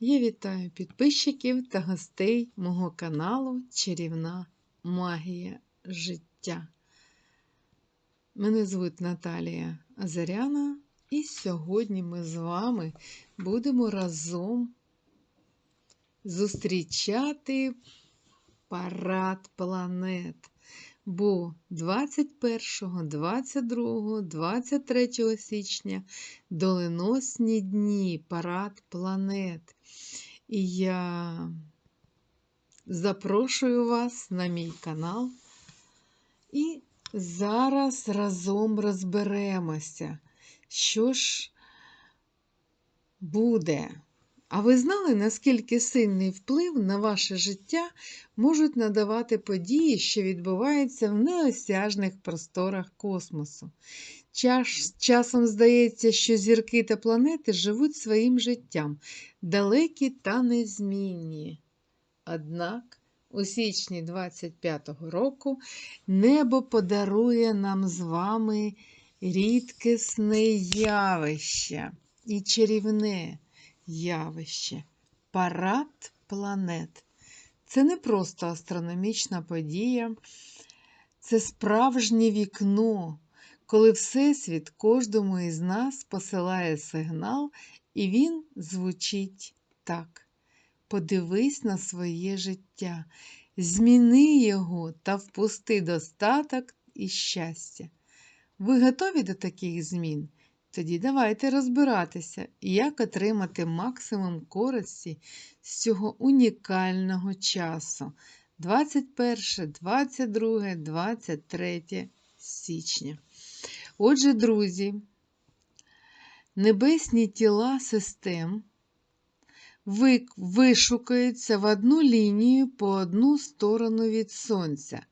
Я вітаю підписчиків та гостей мого каналу Чарівна Магія життя. Мене звуть Наталія Азаряна, і сьогодні ми з вами будемо разом зустрічати парад планет. Бо 21, 22, 23 січня доленосні дні, парад планет. І я запрошую вас на мій канал. І зараз разом розберемося, що ж буде. А ви знали, наскільки сильний вплив на ваше життя можуть надавати події, що відбуваються в неосяжних просторах космосу? Час, часом здається, що зірки та планети живуть своїм життям, далекі та незмінні. Однак у січні 25-го року небо подарує нам з вами рідкісне явище і чарівне явище парад планет. Це не просто астрономічна подія, це справжнє вікно, коли Всесвіт кожному із нас посилає сигнал, і він звучить так. Подивись на своє життя, зміни його та впусти достаток і щастя. Ви готові до таких змін? Тоді давайте розбиратися, як отримати максимум користі з цього унікального часу 21, 22, 23 січня. Отже, друзі, небесні тіла систем вишукаються в одну лінію по одну сторону від Сонця,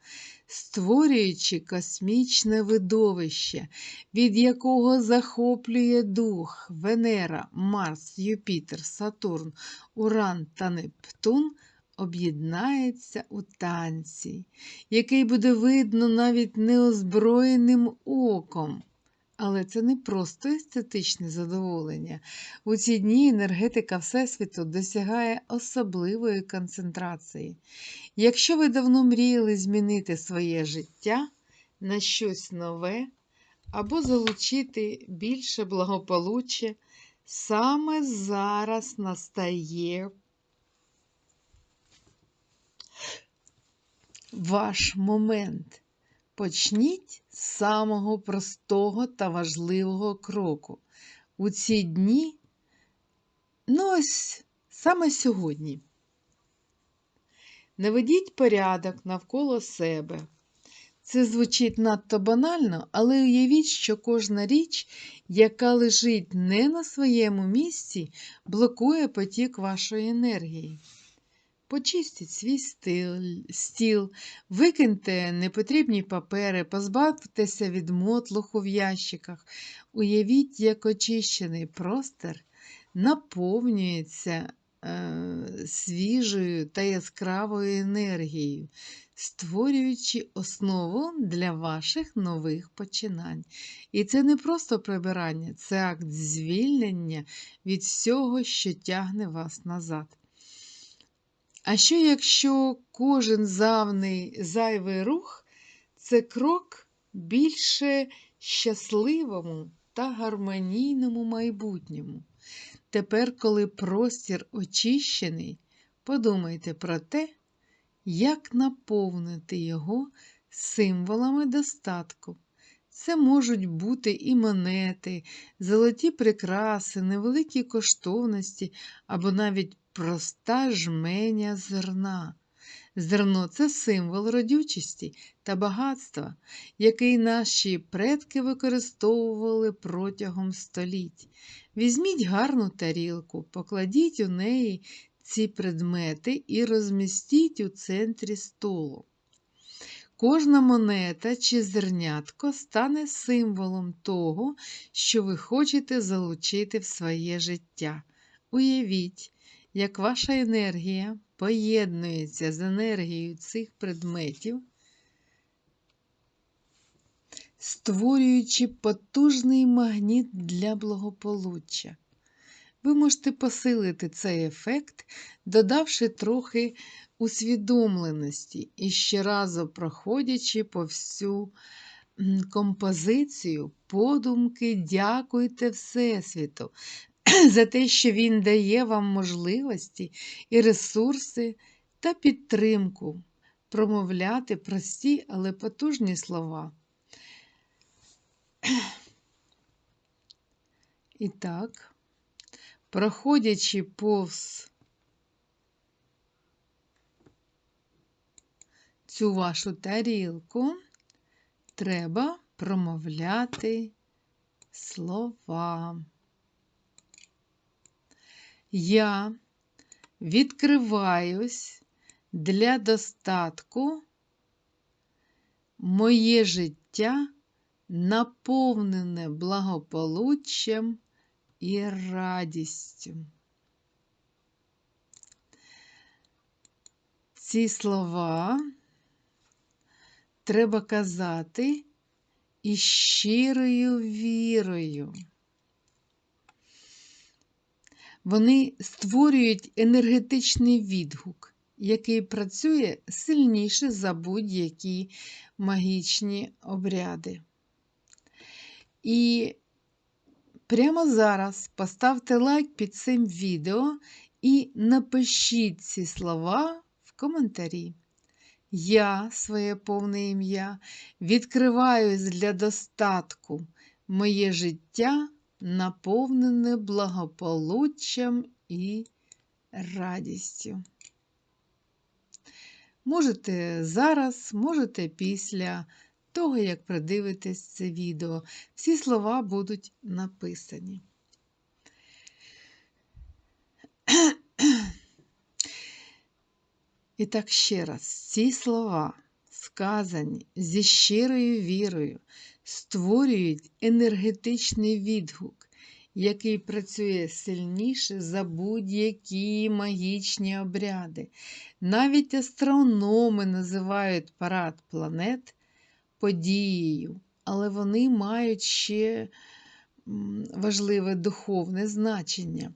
створюючи космічне видовище, від якого захоплює дух Венера, Марс, Юпітер, Сатурн, Уран та Нептун. Об'єднається у танці, який буде видно навіть неозброєним оком. Але це не просто естетичне задоволення. У ці дні енергетика Всесвіту досягає особливої концентрації. Якщо ви давно мріяли змінити своє життя на щось нове або залучити більше благополуччя, саме зараз настає ваш момент. Почніть самого простого та важливого кроку. У ці дні, ну ось саме сьогодні. Наведіть порядок навколо себе. Це звучить надто банально, але уявіть, що кожна річ, яка лежить не на своєму місці, блокує потік вашої енергії. Почистіть свій стил, стіл, викиньте непотрібні папери, позбавтеся від мотлуху в ящиках. Уявіть, як очищений простір наповнюється е, свіжою та яскравою енергією, створюючи основу для ваших нових починань. І це не просто прибирання, це акт звільнення від всього, що тягне вас назад. А що якщо кожен завний зайвий рух це крок більше щасливому та гармонійному майбутньому? Тепер, коли простір очищений, подумайте про те, як наповнити його символами достатку. Це можуть бути і монети, золоті прикраси, невеликі коштовності або навіть проста жменя зерна. Зерно це символ родючості та багатства, який наші предки використовували протягом століть. Візьміть гарну тарілку, покладіть у неї ці предмети і розмістіть у центрі столу. Кожна монета чи зернятко стане символом того, що ви хочете залучити в своє життя. Уявіть, як ваша енергія поєднується з енергією цих предметів, створюючи потужний магніт для благополуччя. Ви можете посилити цей ефект, додавши трохи усвідомленості і щоразу проходячи по всю композицію, подумки, дякуйте Всесвіту за те, що він дає вам можливості і ресурси та підтримку промовляти прості, але потужні слова. І так, проходячи повз цю вашу тарілку, треба промовляти слова. Я відкриваюсь для достатку. Моє життя наповнене благополуччям і радістю. Ці слова треба казати із щирою вірою. Вони створюють енергетичний відгук, який працює сильніше за будь-які магічні обряди. І прямо зараз поставте лайк під цим відео і напишіть ці слова в коментарі. Я, своє повне ім'я, відкриваюсь для достатку. Моє життя наповнене благополуччям і радістю. Можете зараз, можете після того, як продивитесь це відео. Всі слова будуть написані. І так ще раз, ці слова, сказані зі щирою вірою, створюють енергетичний відгук, який працює сильніше за будь-які магічні обряди. Навіть астрономи називають парад планет подією, але вони мають ще важливе духовне значення.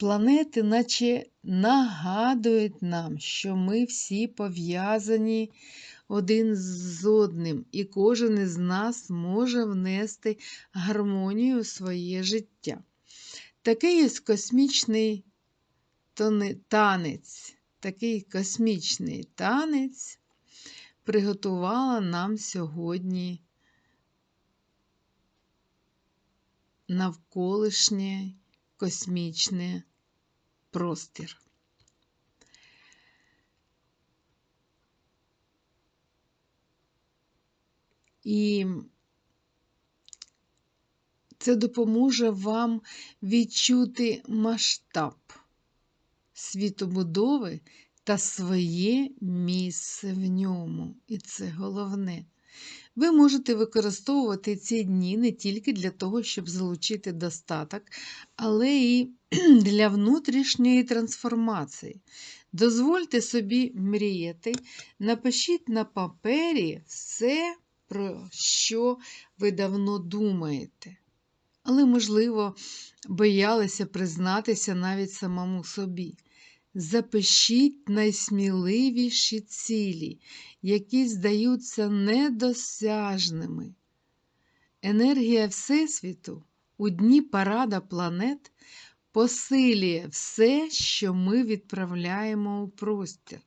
Планети, наче нагадують нам, що ми всі пов'язані один з одним, і кожен із нас може внести гармонію у своє життя. Такий ось космічний танець, такий космічний танець приготувала нам сьогодні навколишнє космічне простір. І це допоможе вам відчути масштаб світобудови та своє місце в ньому. І це головне. Ви можете використовувати ці дні не тільки для того, щоб залучити достаток, але і для внутрішньої трансформації. Дозвольте собі мріяти, напишіть на папері все, про що ви давно думаєте. Але, можливо, боялися признатися навіть самому собі. Запишіть найсміливіші цілі, які здаються недосяжними. Енергія Всесвіту у дні парада планет посилює все, що ми відправляємо у простір.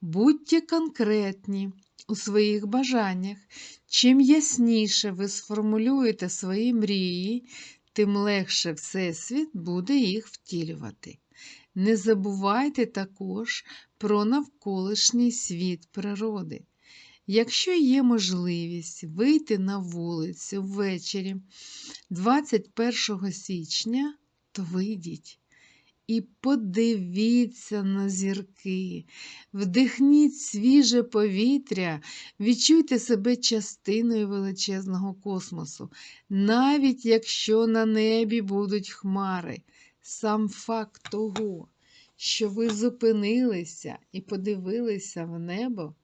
Будьте конкретні у своїх бажаннях. Чим ясніше ви сформулюєте свої мрії, тим легше Всесвіт буде їх втілювати. Не забувайте також про навколишній світ природи. Якщо є можливість вийти на вулицю ввечері 21 січня, то вийдіть і подивіться на зірки, вдихніть свіже повітря, відчуйте себе частиною величезного космосу, навіть якщо на небі будуть хмари. Сам факт того, що ви зупинилися і подивилися в небо,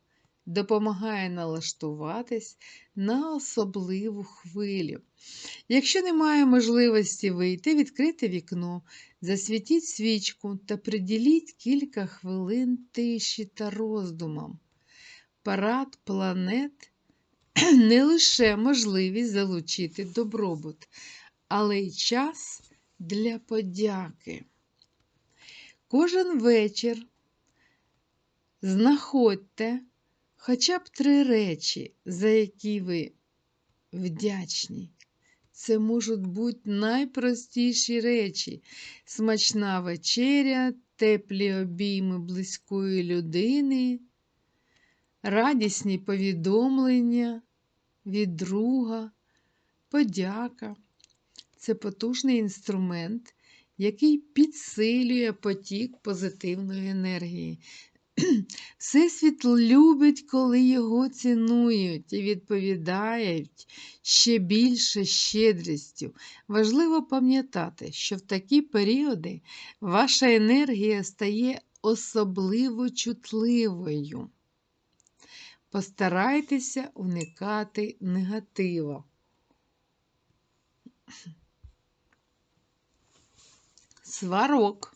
допомагає налаштуватись на особливу хвилю. Якщо немає можливості вийти, відкрити вікно, засвітіть свічку та приділіть кілька хвилин тиші та роздумам. Парад планет не лише можливість залучити добробут, але й час для подяки. Кожен вечір знаходьте хоча б три речі, за які ви вдячні. Це можуть бути найпростіші речі: смачна вечеря, теплі обійми близької людини, радісні повідомлення від друга, подяка. Це потужний інструмент, який підсилює потік позитивної енергії. Всесвіт любить, коли його цінують і відповідають ще більше щедрістю. Важливо пам'ятати, що в такі періоди ваша енергія стає особливо чутливою. Постарайтеся уникати негатива. Сварок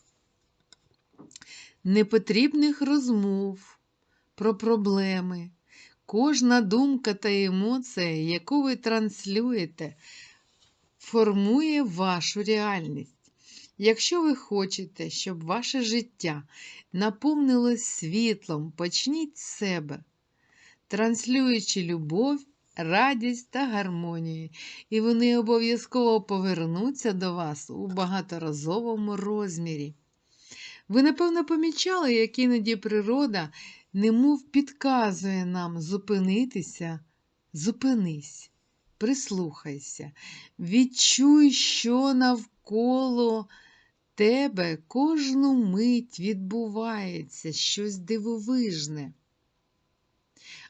непотрібних розмов про проблеми. Кожна думка та емоція, яку ви транслюєте, формує вашу реальність. Якщо ви хочете, щоб ваше життя наповнилось світлом, почніть з себе, транслюючи любов, радість та гармонію, і вони обов'язково повернуться до вас у багаторазовому розмірі. Ви, напевно, помічали, як іноді природа немов підказує нам зупинитися, зупинись, прислухайся, відчуй, що навколо тебе кожну мить відбувається щось дивовижне.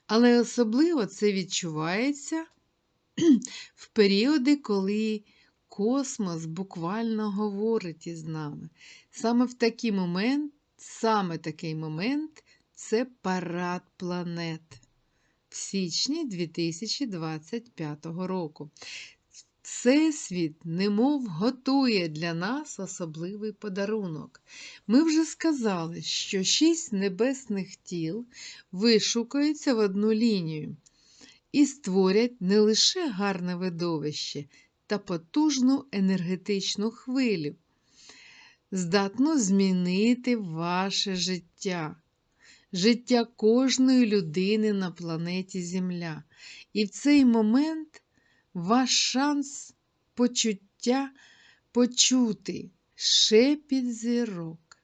Але особливо це відчувається в періоди, коли космос буквально говорить із нами. Саме в такий момент, саме такий момент це парад планет в січні 2025 року. Всесвіт, немов готує для нас особливий подарунок. Ми вже сказали, що шість небесних тіл вишукаються в одну лінію і створять не лише гарне видовище та потужну енергетичну хвилю, здатну змінити ваше життя, життя кожної людини на планеті Земля. І в цей момент ваш шанс почуття почути шепіт зірок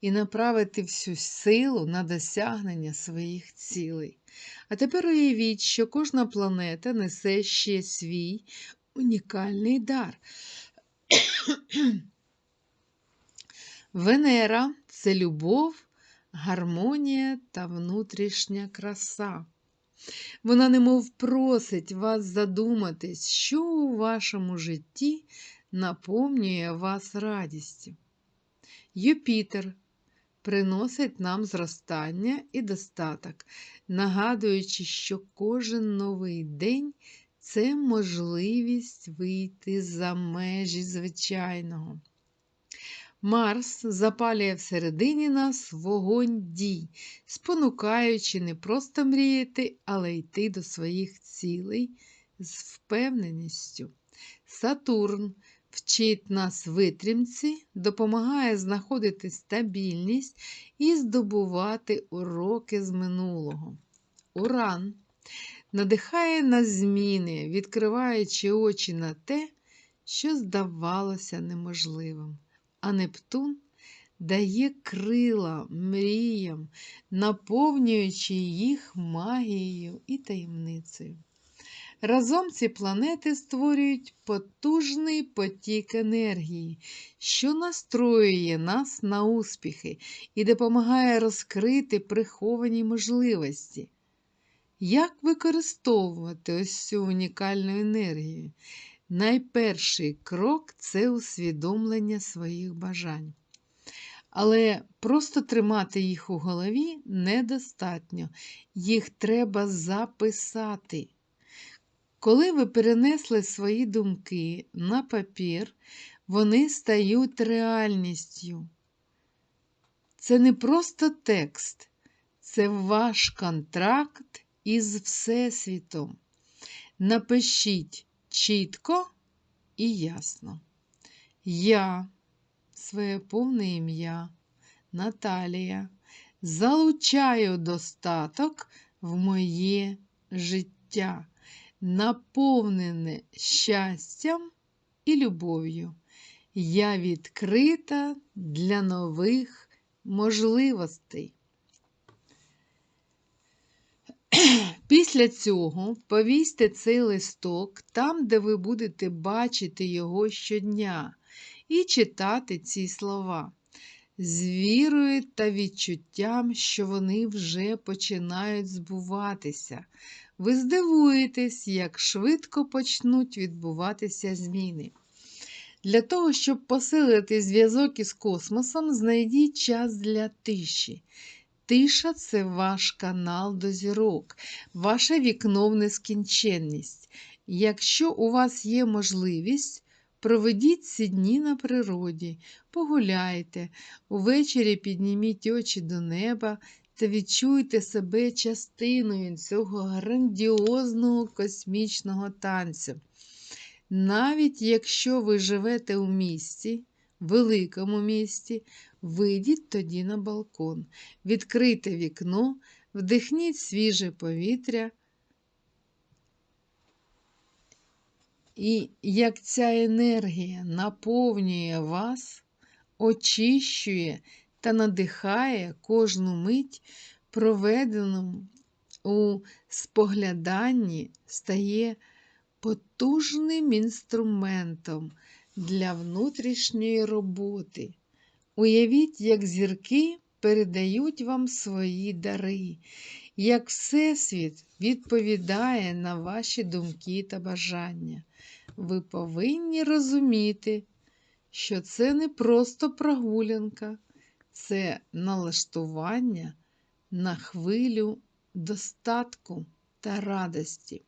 і направити всю силу на досягнення своїх цілей. А тепер уявіть, що кожна планета несе ще свій унікальний дар. Венера це любов, гармонія та внутрішня краса. Вона немов просить вас задуматись, що у вашому житті наповнює вас радістю. Юпітер приносить нам зростання і достаток, нагадуючи, що кожен новий день це можливість вийти за межі звичайного. Марс запалює всередині нас вогонь дій, спонукаючи не просто мріяти, але йти до своїх цілей з впевненістю. Сатурн вчить нас витримці, допомагає знаходити стабільність і здобувати уроки з минулого. Уран надихає на зміни, відкриваючи очі на те, що здавалося неможливим а Нептун дає крила мріям, наповнюючи їх магією і таємницею. Разом ці планети створюють потужний потік енергії, що настроює нас на успіхи і допомагає розкрити приховані можливості. Як використовувати ось цю унікальну енергію? Найперший крок це усвідомлення своїх бажань. Але просто тримати їх у голові недостатньо. Їх треба записати. Коли ви перенесли свої думки на папір, вони стають реальністю. Це не просто текст, це ваш контракт із Всесвітом. Напишіть чітко і ясно. Я, своє повне ім'я, Наталія, залучаю достаток в моє життя, наповнене щастям і любов'ю. Я відкрита для нових можливостей. Після цього повісьте цей листок там, де ви будете бачити його щодня, і читати ці слова з вірою та відчуттям, що вони вже починають збуватися. Ви здивуєтесь, як швидко почнуть відбуватися зміни. Для того, щоб посилити зв'язок із космосом, знайдіть час для тиші. Тиша це ваш канал до зірок, ваше вікно в нескінченність. Якщо у вас є можливість, проведіть ці дні на природі, погуляйте, увечері підніміть очі до неба та відчуйте себе частиною цього грандіозного космічного танцю. Навіть якщо ви живете у місті, великому місті, вийдіть тоді на балкон, відкрийте вікно, вдихніть свіже повітря. І як ця енергія наповнює вас, очищує та надихає кожну мить, проведену у спогляданні, стає потужним інструментом для внутрішньої роботи. Уявіть, як зірки передають вам свої дари, як Всесвіт відповідає на ваші думки та бажання. Ви повинні розуміти, що це не просто прогулянка, це налаштування на хвилю достатку та радості.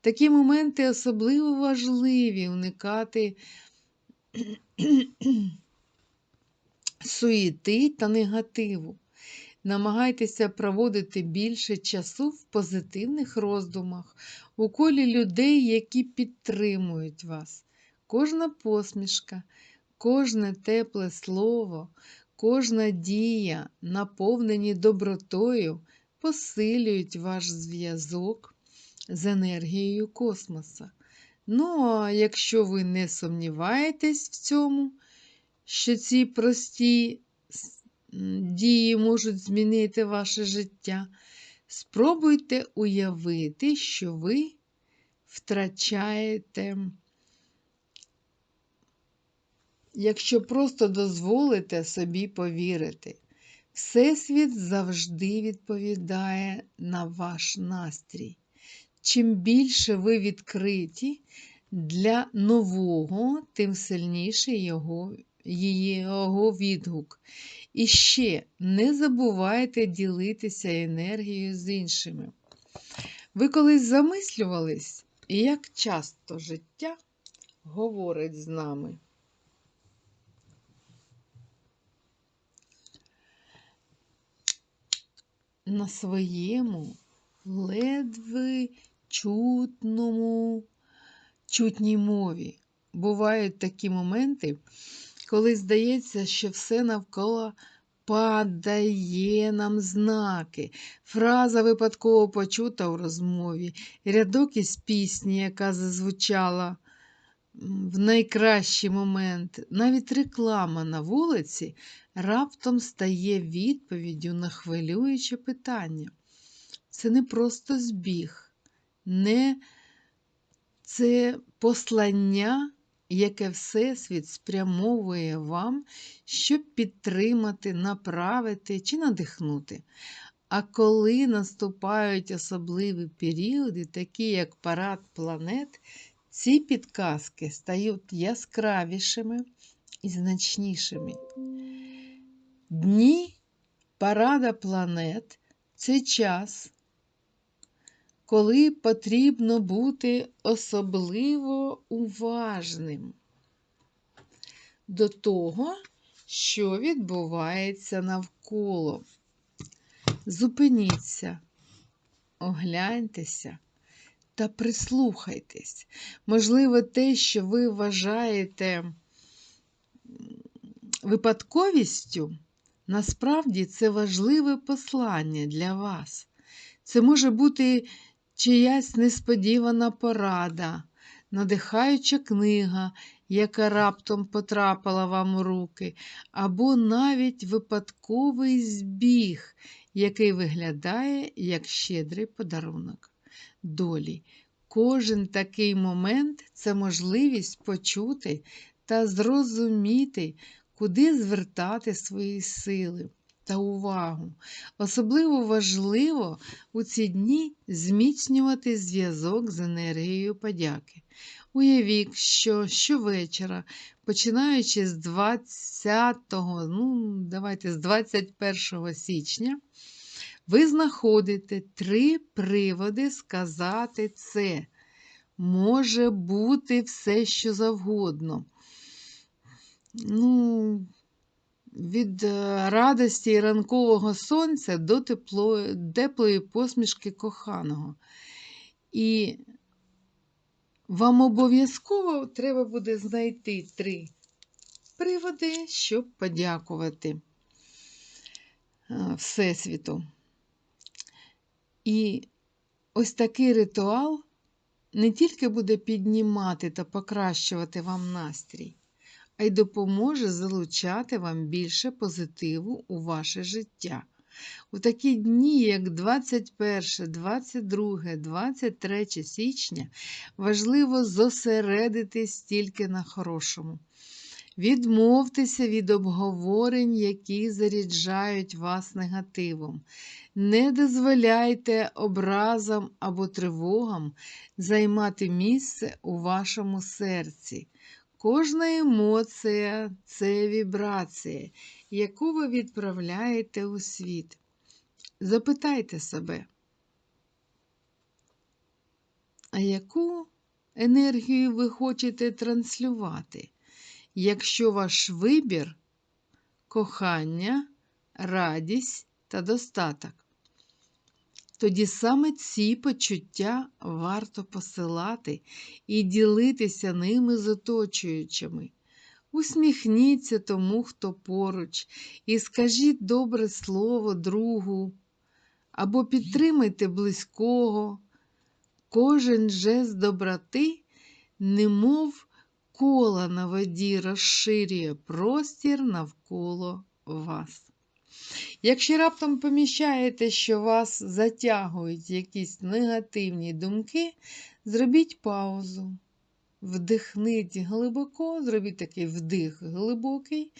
Такі моменти особливо важливі уникати суєти та негативу. Намагайтеся проводити більше часу в позитивних роздумах, у колі людей, які підтримують вас. Кожна посмішка, кожне тепле слово, кожна дія, наповнені добротою, посилюють ваш зв'язок з енергією космоса. Ну, а якщо ви не сумніваєтесь в цьому, що ці прості дії можуть змінити ваше життя, спробуйте уявити, що ви втрачаєте, якщо просто дозволите собі повірити. Всесвіт завжди відповідає на ваш настрій. Чим більше ви відкриті для нового, тим сильніший його, його відгук. І ще не забувайте ділитися енергією з іншими. Ви колись замислювались, як часто життя говорить з нами. На своєму ледве чутному, чутній мові. Бувають такі моменти, коли здається, що все навколо падає нам знаки. Фраза випадково почута у розмові, рядок із пісні, яка зазвучала в найкращий момент, навіть реклама на вулиці раптом стає відповіддю на хвилююче питання. Це не просто збіг, не це послання, яке Всесвіт спрямовує вам, щоб підтримати, направити чи надихнути. А коли наступають особливі періоди, такі як парад планет, ці підказки стають яскравішими і значнішими. Дні парада планет це час, коли потрібно бути особливо уважним до того, що відбувається навколо. Зупиніться, огляньтеся та прислухайтесь. Можливо, те, що ви вважаєте випадковістю, насправді це важливе послання для вас. Це може бути чиясь несподівана порада, надихаюча книга, яка раптом потрапила вам у руки, або навіть випадковий збіг, який виглядає як щедрий подарунок долі. Кожен такий момент це можливість почути та зрозуміти, куди звертати свої сили та увагу. Особливо важливо у ці дні зміцнювати зв'язок з енергією подяки. Уявіть, що щовечора, починаючи з 20, ну, давайте з 21 січня, ви знаходите три приводи сказати це. Може бути все, що завгодно. Ну, від е, радості ранкового сонця до теплої, теплої посмішки коханого. І вам обов'язково треба буде знайти три приводи, щоб подякувати е, Всесвіту. І ось такий ритуал не тільки буде піднімати та покращувати вам настрій, а й допоможе залучати вам більше позитиву у ваше життя. У такі дні, як 21, 22, 23 січня, важливо зосередитись тільки на хорошому. Відмовтеся від обговорень, які заряджають вас негативом. Не дозволяйте образам або тривогам займати місце у вашому серці. Кожна емоція це вібрація, яку ви відправляєте у світ. Запитайте себе, а яку енергію ви хочете транслювати? якщо ваш вибір кохання, радість та достаток. Тоді саме ці почуття варто посилати і ділитися ними з оточуючими. Усміхніться тому, хто поруч, і скажіть добре слово другу, або підтримайте близького. Кожен жест доброти, немов кола на воді розширює простір навколо вас. Якщо раптом поміщаєте, що вас затягують якісь негативні думки, зробіть паузу. Вдихніть глибоко, зробіть такий вдих глибокий,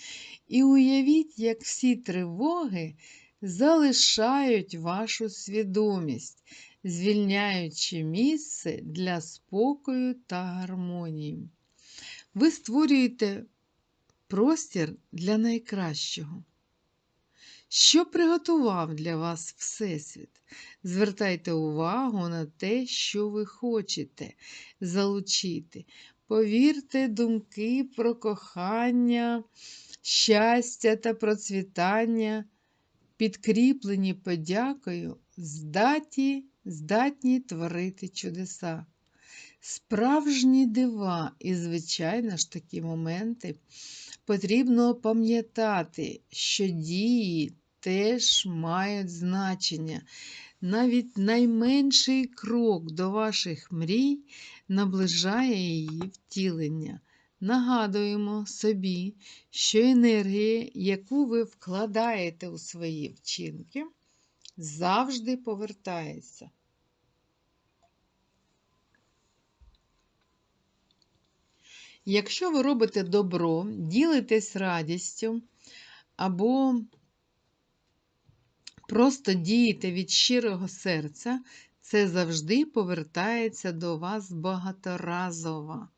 і уявіть, як всі тривоги залишають вашу свідомість, звільняючи місце для спокою та гармонії. Ви створюєте простір для найкращого. Що приготував для вас Всесвіт? Звертайте увагу на те, що ви хочете залучити. Повірте, думки про кохання, щастя та процвітання, підкріплені подякою, здатні, здатні творити чудеса. Справжні дива, і, звичайно ж, такі моменти потрібно пам'ятати, що дії теж мають значення. Навіть найменший крок до ваших мрій наближає її втілення. Нагадуємо собі, що енергія, яку ви вкладаєте у свої вчинки, завжди повертається. Якщо ви робите добро, ділитесь радістю або просто дієте від щирого серця, це завжди повертається до вас багаторазово.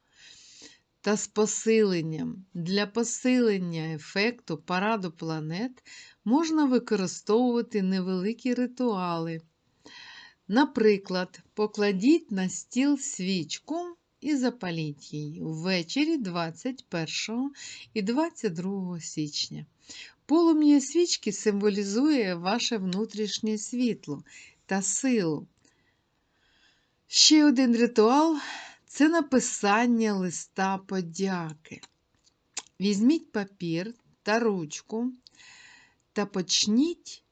та з посиленням. Для посилення ефекту параду планет можна використовувати невеликі ритуали. Наприклад, покладіть на стіл свічку і запаліть її ввечері 21 і 22 січня. Полум'я свічки символізує ваше внутрішнє світло та силу. Ще один ритуал це написання листа подяки. Візьміть папір та ручку та почніть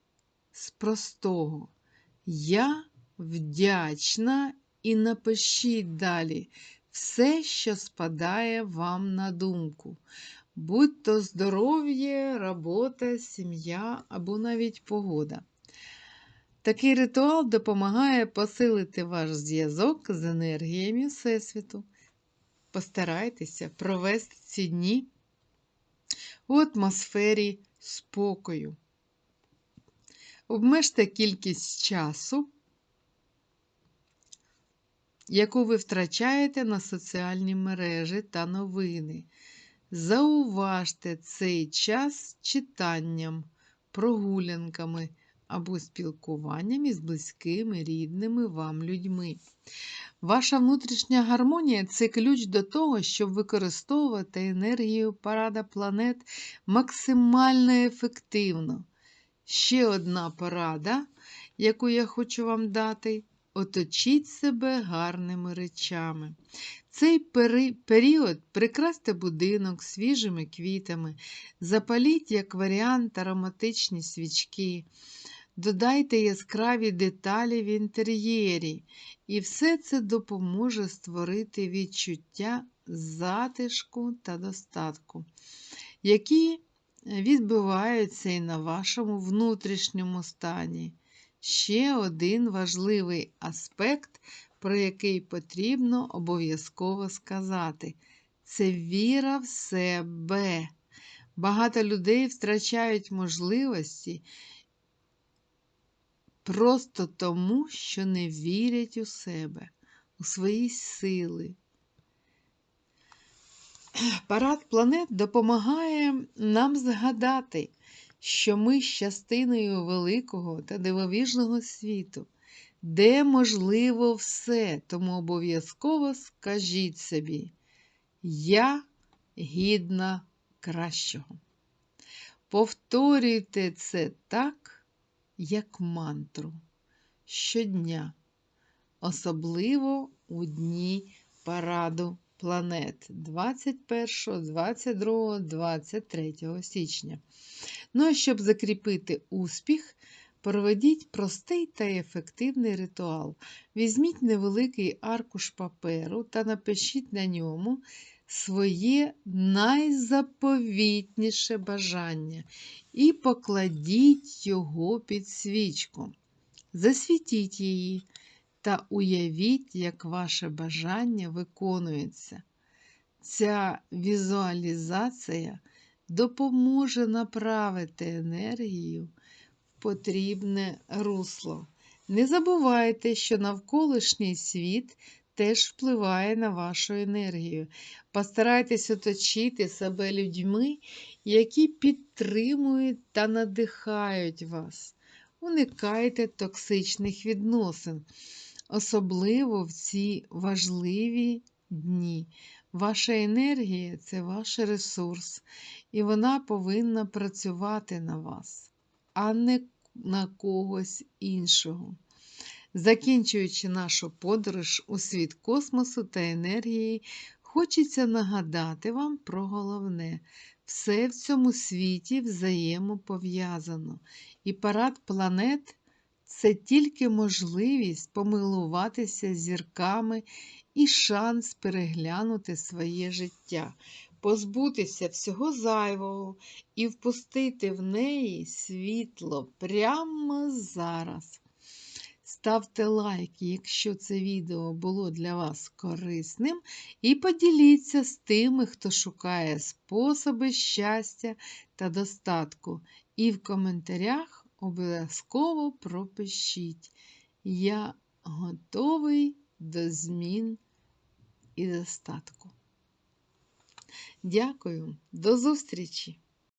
з простого. Я вдячна і напишіть далі все, що спадає вам на думку. Будь то здоров'я, робота, сім'я або навіть погода. Такий ритуал допомагає посилити ваш зв'язок з енергіями Всесвіту. Постарайтеся провести ці дні у атмосфері спокою. Обмежте кількість часу, яку ви втрачаєте на соціальні мережі та новини. Зауважте цей час читанням, прогулянками або спілкуванням із близькими, рідними вам людьми. Ваша внутрішня гармонія це ключ до того, щоб використовувати енергію парада планет максимально ефективно. Ще одна порада, яку я хочу вам дати. Оточіть себе гарними речами. Цей період прикрасьте будинок свіжими квітами, запаліть як варіант ароматичні свічки, додайте яскраві деталі в інтер'єрі, і все це допоможе створити відчуття затишку та достатку, які відбиваються і на вашому внутрішньому стані. Ще один важливий аспект, про який потрібно обов'язково сказати, це віра в себе. Багато людей втрачають можливості просто тому, що не вірять у себе, у свої сили. Парад планет допомагає нам згадати, що ми з частиною великого та дивовіжного світу, де можливо все, тому обов'язково скажіть собі, я гідна кращого. Повторюйте це так, як мантру. Щодня, особливо у дні параду планет. 21, 22, 23 січня. Ну а щоб закріпити успіх, проведіть простий та ефективний ритуал. Візьміть невеликий аркуш паперу та напишіть на ньому своє найзаповітніше бажання і покладіть його під свічку. Засвітіть її та уявіть, як ваше бажання виконується. Ця візуалізація допоможе направити енергію потрібне русло. Не забувайте, що навколишній світ теж впливає на вашу енергію. Постарайтесь оточити себе людьми, які підтримують та надихають вас. Уникайте токсичних відносин, особливо в ці важливі дні. Ваша енергія це ваш ресурс, і вона повинна працювати на вас, а не на когось іншого. Закінчуючи нашу подорож у світ космосу та енергії, хочеться нагадати вам про головне. Все в цьому світі взаємопов'язано, і парад планет це тільки можливість помилуватися зірками і шанс переглянути своє життя, позбутися всього зайвого і впустити в неї світло прямо зараз. Ставте лайк, якщо це відео було для вас корисним, і поділіться з тими, хто шукає способи щастя та достатку. І в коментарях обов'язково пропишіть. Я готовий до змін і достатку. Дякую, до зустрічі!